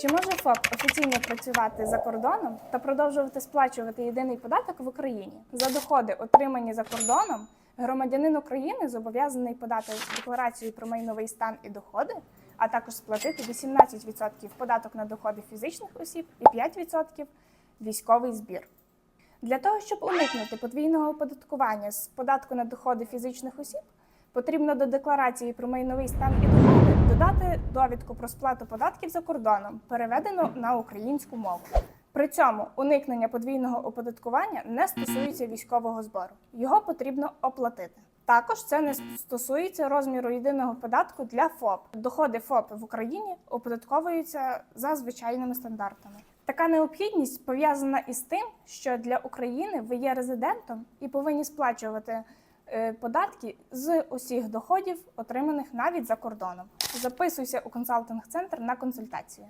Чи може ФОП офіційно працювати за кордоном та продовжувати сплачувати єдиний податок в Україні? За доходи, отримані за кордоном, громадянин України зобов'язаний подати декларацію про майновий стан і доходи, а також сплатити 18% податок на доходи фізичних осіб і 5% військовий збір. Для того, щоб уникнути подвійного оподаткування з податку на доходи фізичних осіб, потрібно до декларації про майновий стан і доходи додати довідку про сплату податків за кордоном, переведену на українську мову. При цьому уникнення подвійного оподаткування не стосується військового збору. Його потрібно оплатити. Також це не стосується розміру єдиного податку для ФОП. Доходи ФОП в Україні оподатковуються за звичайними стандартами. Така необхідність пов'язана із тим, що для України ви є резидентом і повинні сплачувати податки з усіх доходів, отриманих навіть за кордоном. Записуйся у консалтинг-центр на консультацію.